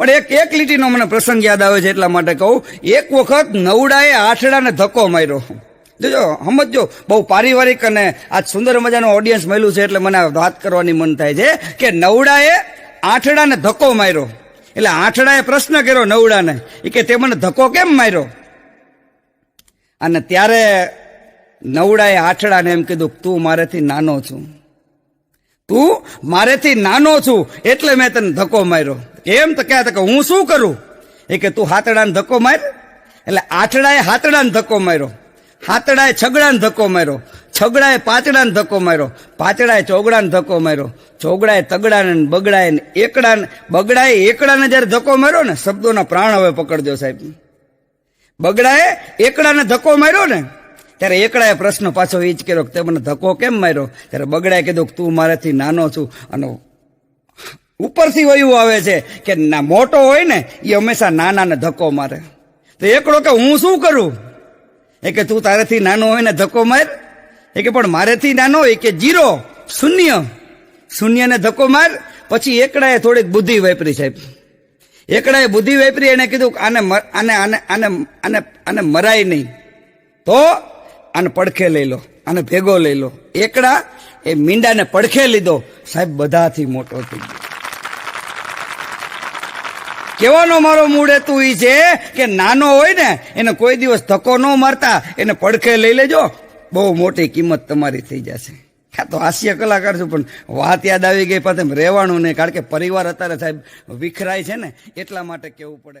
પણ એક એક લીટીનો મને પ્રસંગ યાદ આવે છે એટલા માટે કહું. એક વખત નવડાએ આઠડાને ધક્કો માર્યો. જોજો સમજો બહુ પારિવારિક અને આજ સુંદર મજાનું ઓડિયન્સ મળ્યું છે એટલે મને વાત કરવાની મન થાય છે કે નવડાએ આઠડાને ધક્કો માર્યો. એટલે આઠડાએ પ્રશ્ન કર્યો નવડાને એ કે, તે મને ધક્કો કેમ માર્યો? અને ત્યારે નવડાએ આઠડાને એમ કીધું, તું મારેથી નાનો છું. તું મારેથી નાનો છું એટલે મેં તને ધક્કો માર્યો. કેમ તો કહે કે હું શું કરું? એ કે તું હાથડાને ધક્કો માર. એટલે આઠડાએ હાથડાને ધક્કો માર્યો. હાથડાએ છગડાને ધક્કો માર્યો. છગડાએ પાંચડાને ધક્કો માર્યો. પાંચડાએ ચોગડાને ધક્કો માર્યો. ચોગડાએ તગડાને બગડાએ ને એકડાને. બગડાએ એકડાને જ્યારે ધક્કો માર્યો ને, શબ્દોના પ્રાણ હવે પકડજો સાહેબ. બગડાએ એકડાને ધક્કો માર્યો ને, ત્યારે એકડાએ પ્રશ્ન પાછો એ જ કર્યો કે તે મને ધક્કો કેમ માર્યો? ત્યારે બગડાએ કીધું તું મારાથી નાનો છું. અને ઉપરથી વયું આવે છે કે ના મોટો હોય ને એ હંમેશા નાનાને ધક્કો મારે. તો એકડો કે હું શું કરું? એ કે તું તારેથી નાનો હોય ને ધક્કો માર. એ કે પણ મારેથી નાનો એ કે જીરો, શૂન્ય. શૂન્યને ધક્કો માર, પછી એકડાએ થોડીક બુદ્ધિ વાપરી સાહેબ. એકડાએ બુદ્ધિ વાપરી એને કીધું આને આને આને આને આને આને મરાય નહીં. તો આને પડખે લઈ લો, આને ભેગો લઈ લો. એકડા એ મીંડાને પડખે લીધો. સાહેબ, બધાથી મોટો થઈ ગયો. કહેવાનો મારો મૂડ હેતુ એ છે કે નાનો હોય ને, એને કોઈ દિવસ ધક્કો ન મારતા, એને પડખે લઈ લેજો. બહુ મોટી કિંમત તમારી થઈ જશે. હા, તો હાસ્ય કલાકાર છું, પણ વાત યાદ આવી ગઈ પાછું રહેવાનું નહીં, કારણ કે પરિવાર અત્યારે સાહેબ વિખરાય છે ને, એટલા માટે કેવું પડે.